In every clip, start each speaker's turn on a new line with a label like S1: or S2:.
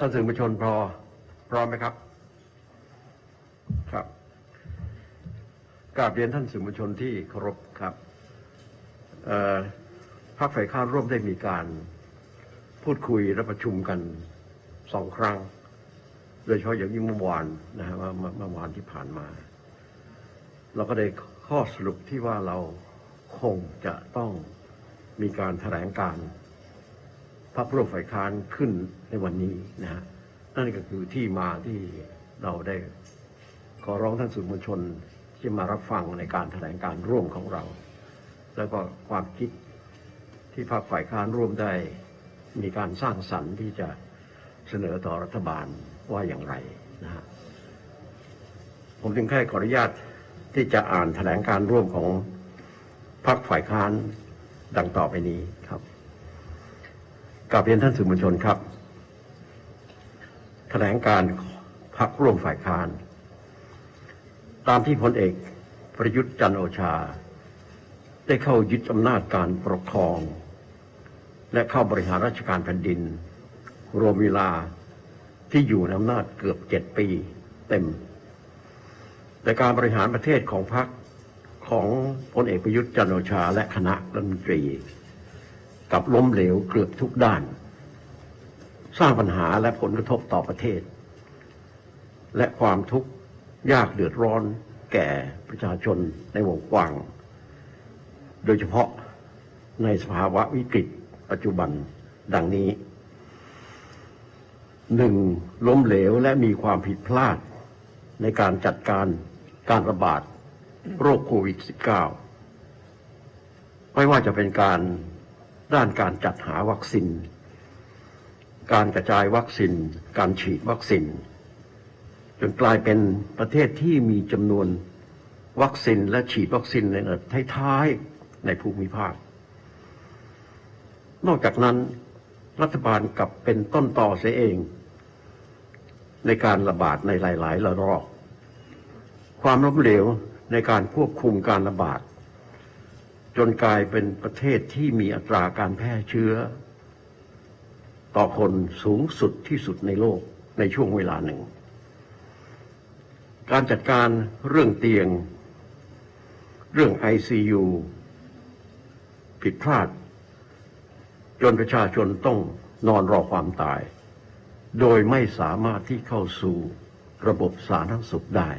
S1: ท่านสื่อมวลชนพรอพร้อมไหมครับ ครับกราบเรียนท่านสื่อมวลชนที่เคารพครับพรรคฝ่ายค้านร่วมได้มีการพูดคุยและประชุมกันสองครั้ง โดยเฉพาะอย่างยิ่งเมื่อวานนะฮะว่าเมื่อเมื่อวานที่ผ่านมา เราก็ได้ข้อสรุปที่ว่าเราคงจะต้องมีการแถลงการ พรรคร่วมฝ่ายค้านขึ้นในวันนี้นะฮะนั่นก็คือที่มาที่เราได้ขอร้องท่านสื่อมวลชนที่มารับฟังในการแถลงการร่วมของเรา แล้วก็ความคิดที่พรรคฝ่ายค้านร่วมได้มีการสร้างสรรค์ที่จะเสนอต่อรัฐบาลว่าอย่างไรนะฮะผมจึงแค่ขออนุญาตที่จะอ่านแถลงการร่วมของพรรคฝ่ายค้านดังต่อไปนี้ครับ กราบเรียนท่านสื่อมวลชนครับแถลงการพักร่วมฝ่ายค้าน ตามที่พลเอกประยุทธ์จันโอชา ได้เข้ายึดอำนาจการปกครอง และเข้าบริหารราชการแผ่นดิน รวมเวลาที่อยู่ในอำนาจเกือบเจ็ดปีเต็ม แต่การบริหารประเทศของพรรคของพลเอกประยุทธ์จันโอชา และคณะรัฐมนตรี กับล้มเหลวเกือบทุกด้าน สร้างปัญหาและผลกระทบต่อประเทศ และความทุกข์ยากเดือดร้อนแก่ประชาชนในวงกว้าง โดยเฉพาะในสภาวะวิกฤตปัจจุบันดังนี้หนึ่งล้มเหลวและมีความผิดพลาด ในการจัดการการระบาดโรคโควิด -19 ไม่ว่าจะเป็นการ ด้านการจัดหาวัคซีน การกระจายวัคซีน การฉีดวัคซีน จนกลายเป็นประเทศที่มีจำนวนวัคซีนและฉีดวัคซีนในระดับท้ายๆในภูมิภาค นอกจากนั้นรัฐบาลกลับเป็นต้นต่อเสียเอง ในการระบาดในหลายๆระลอก ความล้มเหลวในการควบคุมการระบาด จนกลายเป็นประเทศที่มีอัตราการแพร่เชื้อ ต่อคนสูงสุดที่สุดในโลกในช่วงเวลาหนึ่ง การจัดการเรื่องเตียง เรื่อง ICU ผิดพลาด จนประชาชนต้องนอนรอความตาย โดยไม่สามารถที่เข้าสู่ระบบสาธารณสุขได้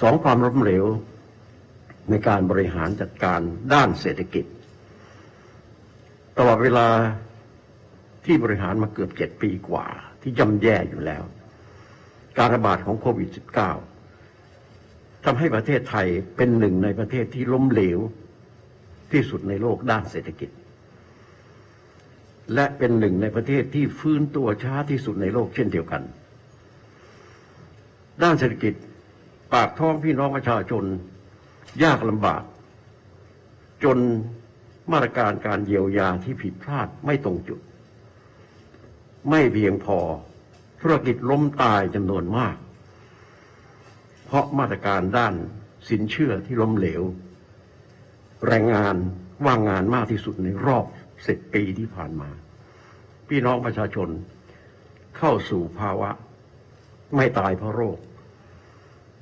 S1: สองความล้มเหลว ในการบริหารจัดการด้านเศรษฐกิจ ตลอดเวลาที่บริหารมาเกือบเจ็ดปีกว่า ที่ย่ำแย่อยู่แล้ว การระบาดของโควิด -19 ทำให้ประเทศไทยเป็นหนึ่งในประเทศที่ล้มเหลว ที่สุดในโลกด้านเศรษฐกิจ และเป็นหนึ่งในประเทศที่ฟื้นตัวช้าที่สุดในโลกเช่นเดียวกัน ด้านเศรษฐกิจปากท้องพี่น้องประชาชน ยากลำบาก จนมาตรการการเยียวยาที่ผิดพลาดไม่ตรงจุด ไม่เพียงพอธุรกิจล้มตายจำนวนมาก เพราะมาตรการด้านสินเชื่อที่ล้มเหลว แรงงานว่างงานมากที่สุดในรอบสิบปีที่ผ่านมา พี่น้องประชาชนเข้าสู่ภาวะ ไม่ตายเพราะโรค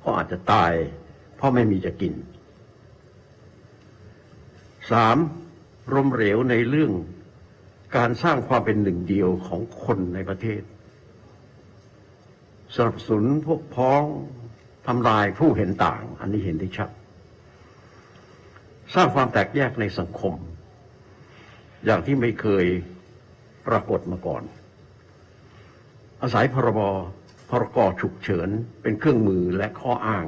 S1: ก็อาจจะตายเพราะไม่มีจะกิน สามล้มเหลวในเรื่องการสร้างความเป็นหนึ่งเดียวของคนในประเทศ สนับสนุนพวกพ้องทำลายผู้เห็นต่าง อันนี้เห็นได้ชัด สร้างความแตกแยกในสังคม อย่างที่ไม่เคยปรากฏมาก่อน อาศัยพรบพรกฉุกเฉินเป็นเครื่องมือและข้ออ้าง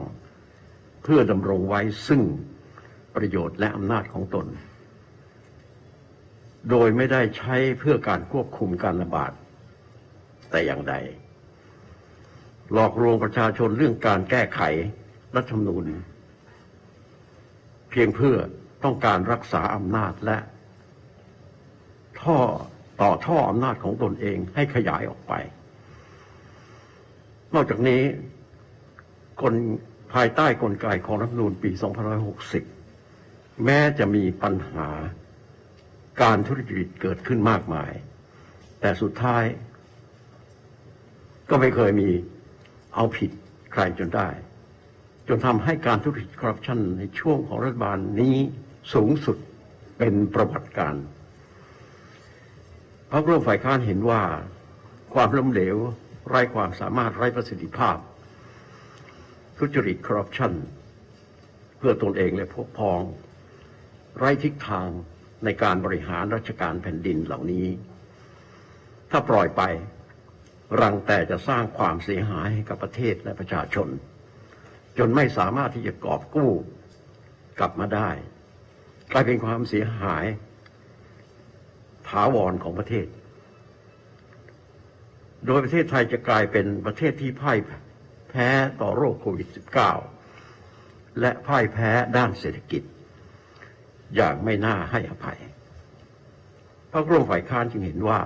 S1: เพื่อดำรงไว้ซึ่ง ประโยชน์และอำนาจของตน โดยไม่ได้ใช้เพื่อการควบคุมการระบาด แต่อย่างใด หลอกลวงประชาชนเรื่องการแก้ไขรัฐธรรมนูญ เพียงเพื่อต้องการรักษาอำนาจและ ท่อต่อท่ออำนาจของตนเองให้ขยายออกไป นอกจากนี้กลภายใต้กลไกของรัฐธรรมนูญปี 2560 แม้จะมีปัญหาการทุจริตเกิดขึ้นมากมาย แต่สุดท้าย ก็ไม่เคยมีเอาผิดใครจนได้ จนทำให้การทุจริตคอร์รัปชันในช่วงของรัฐบาลนี้สูงสุดเป็นประวัติการณ์พรรคร่วมฝ่ายค้านเห็นว่าความล้มเหลว ไร้ความสามารถไร้ประสิทธิภาพ ทุจริตคอร์รัปชันเพื่อตนเองและพวกพ้อง ไร้ทิศทางในการบริหารราชการแผ่นดินเหล่านี้ ถ้าปล่อยไป รังแต่จะสร้างความเสียหายให้กับประเทศและประชาชน จนไม่สามารถที่จะกอบกู้กลับมาได้ กลายเป็นความเสียหายถาวรของประเทศ โดยประเทศไทยจะกลายเป็นประเทศที่พ่ายแพ้ต่อโรคโควิด -19 และพ่ายแพ้ด้านเศรษฐกิจ อย่างไม่น่าให้อภัยพรรคร่วมฝ่ายค้านจึงเห็นว่า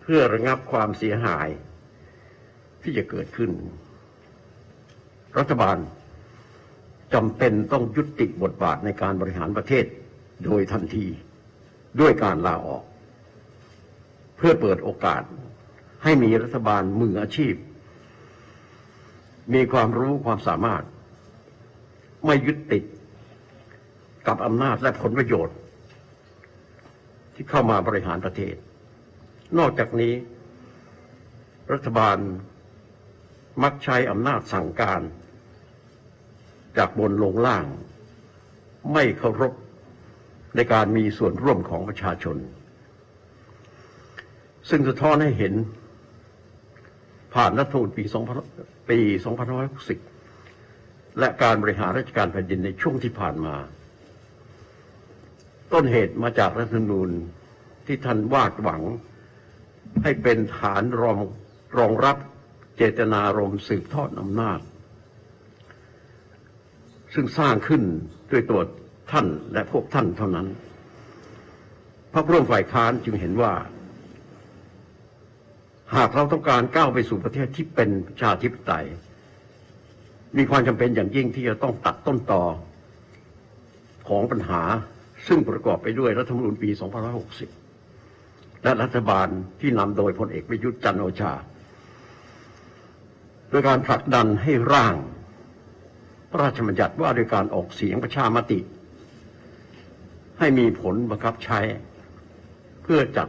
S1: เพื่อระงับความเสียหายที่จะเกิดขึ้น รัฐบาลจำเป็นต้องยุติบทบาทในการบริหารประเทศโดยทันทีด้วยการลาออก เพื่อเปิดโอกาสให้มีรัฐบาลมืออาชีพ มีความรู้ความสามารถ ไม่ยึดติด กับอำนาจและผลประโยชน์ ที่เข้ามาบริหารประเทศ นอกจากนี้ รัฐบาลมักใช้อำนาจสั่งการ จากบนลงล่าง ไม่เคารพในการมีส่วนร่วมของประชาชน ซึ่งสะท้อนให้เห็น ผ่านรัฐธรรมนูญปี2000ปี2560 และการบริหารราชการแผ่นดินในช่วงที่ผ่านมา ต้นเหตุมาจากรัฐธรรมนูญที่ท่านวาดหวัง ให้เป็นฐานรองรองรับเจตนารมณ์สืบทอดอำนาจ ซึ่งสร้างขึ้นด้วยตัวท่านและพวกท่านเท่านั้นพรรคร่วมฝ่ายค้านจึงเห็นว่า หากเราต้องการก้าวไปสู่ประเทศที่เป็นประชาธิปไตย มีความจำเป็นอย่างยิ่งที่จะต้องตัดต้นตอของปัญหา ซึ่งประกอบไปด้วยรัฐธรรมนูญปี 2560 และรัฐบาลที่นำโดยพลเอกประยุทธ์จันโอชาโดยการผลักดันให้ร่าง พระราชบัญญัติว่าโดยการออกเสียงประชามติ ให้มีผลบังคับใช้ เพื่อจัด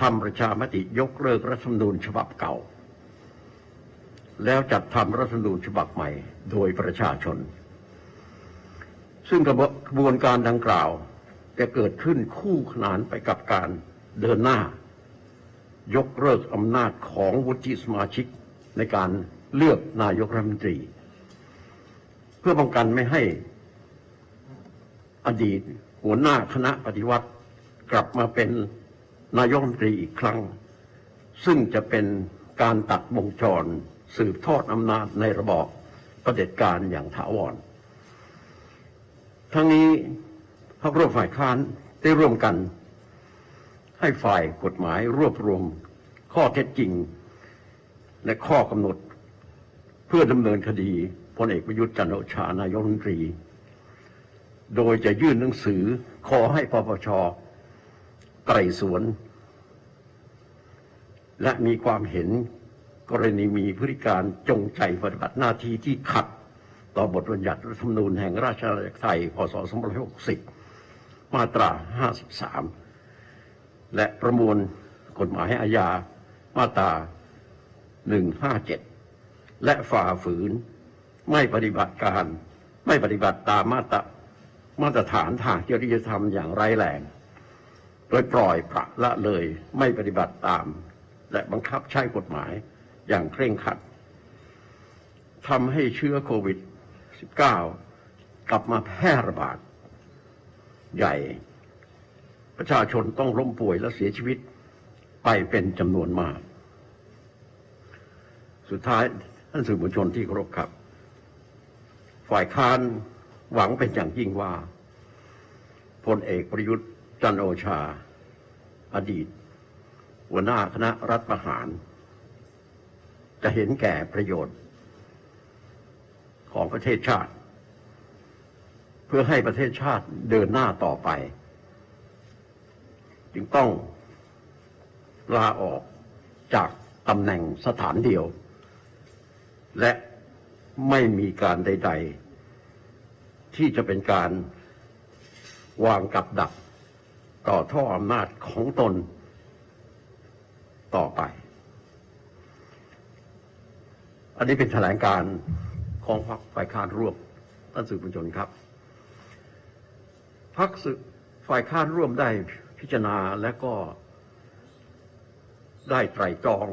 S1: ทำประชามติยกเลิกรัฐธรรมนูญฉบับเก่า แล้วจัดทำรัฐธรรมนูญฉบับใหม่โดยประชาชน ซึ่งกระบวนการดังกล่าวจะเกิดขึ้นคู่ขนานไปกับการเดินหน้า ยกเลิกอำนาจของวุฒิสมาชิกในการเลือกนายกรัฐมนตรี เพื่อป้องกันไม่ให้อดีตหัวหน้าคณะปฏิวัติกลับมาเป็นนายกรัฐมนตรีอีกครั้ง ซึ่งจะเป็นการตัดวงจรสืบทอดอำนาจในระบอบประเด็จการอย่างถาวร ทั้งนี้พรรคร่วมฝ่ายค้านได้ร่วมกัน ให้ฝ่ายกฎหมายรวบรวม ข้อเท็จจริง และข้อกำหนด เพื่อดำเนินคดีพลเอกประยุทธ์จันโอชานายกรัฐมนตรี โดยจะยื่นหนังสือขอให้ปปชไต่สวน และมีความเห็นกรณีมีพฤติการจงใจปฏิบัติหน้าที่ที่ขัด ต่อบทบัญญัติรัฐธรรมนูญแห่งราชอาณาจักรไทย พศ 2560 มาตรา 53 และประมวลกฎหมายอาญา มาตรา 157 และฝ่าฝืน ไม่ปฏิบัติการ ไม่ปฏิบัติตามมาตรามาตรฐานทางจริยธรรมอย่างร้ายแรง โดยปล่อยปละละเลยไม่ปฏิบัติตาม และบังคับใช้กฎหมายอย่างเคร่งครัดทำให้เชื้อโควิด -19 กลับมาแพร่ระบาด ใหญ่ ประชาชนต้องล้มป่วยและเสียชีวิตไปเป็นจำนวนมาก สุดท้ายท่านสื่อมวลชนที่เคารพครับ ฝ่ายค้านหวังเป็นอย่างยิ่งว่าพลเอกประยุทธ์จันโอชา อดีต หัวหน้าคณะรัฐประหาร จะเห็นแก่ประโยชน์ ของประเทศชาติ เพื่อให้ประเทศชาติเดินหน้าต่อไป จึงต้องลาออกจากตำแหน่งสถานเดียว และไม่มีการใด ๆ ที่จะเป็นการวางกับดักต่อท่ออำนาจของตนต่อไป อันนี้เป็นแถลงการ ของพรรคฝ่ายค้านร่วมท่านสื่อมวลชนครับพรรคฝ่ายค้านร่วมได้พิจารณาและก็ได้ไตรตรอง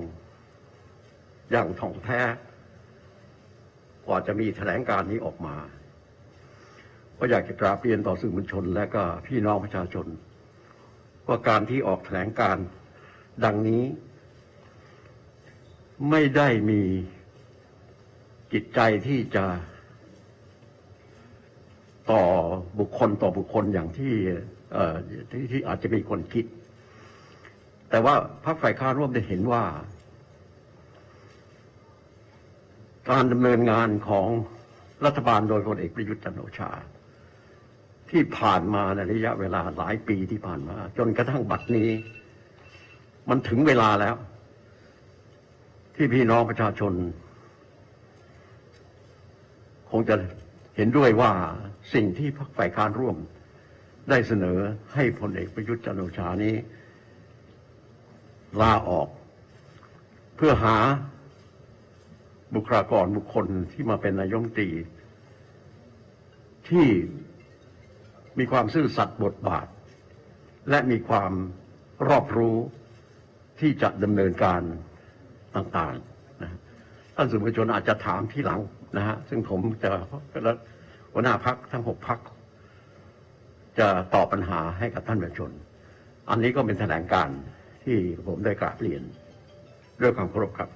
S1: อย่างถ่องแท้กว่าจะมีแถลงการนี้ออกมา ก็อยากจะกราบเรียนต่อสื่อมวลชน และก็พี่น้องประชาชน ว่าการที่ออกแถลงการดังนี้ ไม่ได้มี จิตใจที่จะต่อบุคคลต่อบุคคลอย่างที่เอ่อที่ที่อาจจะมีคนคิด แต่ว่าพรรคฝ่ายค้านร่วมได้เห็นว่า การดำเนินงานของรัฐบาลโดยพลเอกประยุทธ์จันโอชา ที่ผ่านมาในระยะเวลาหลายปีที่ผ่านมา จนกระทั่งบัดนี้ มันถึงเวลาแล้ว ที่พี่น้องประชาชน งจะเห็นด้วยว่าสิ่งที่พรรคฝ่ายค้านร่วม ได้เสนอให้พลเอกประยุทธ์จันโอชานี้ ลาออก เพื่อหาบุคลากรบุคคลที่มาเป็นนายกรัฐมตรี ที่มีความซื่อสัตย์บทบาท และมีความรอบรู้ที่จะดำเนินการต่างๆนะท่านสื่อมวลชนอาจจะถามที่หลัง นะฮะซึ่งผมจะและหัวหน้าพักทั้งหกพักจะตอบปัญหาให้กับท่านประชาชน อันนี้ก็เป็นแถลงการณ์ที่ผมได้กราบเรียน ด้วยความเคารพครับ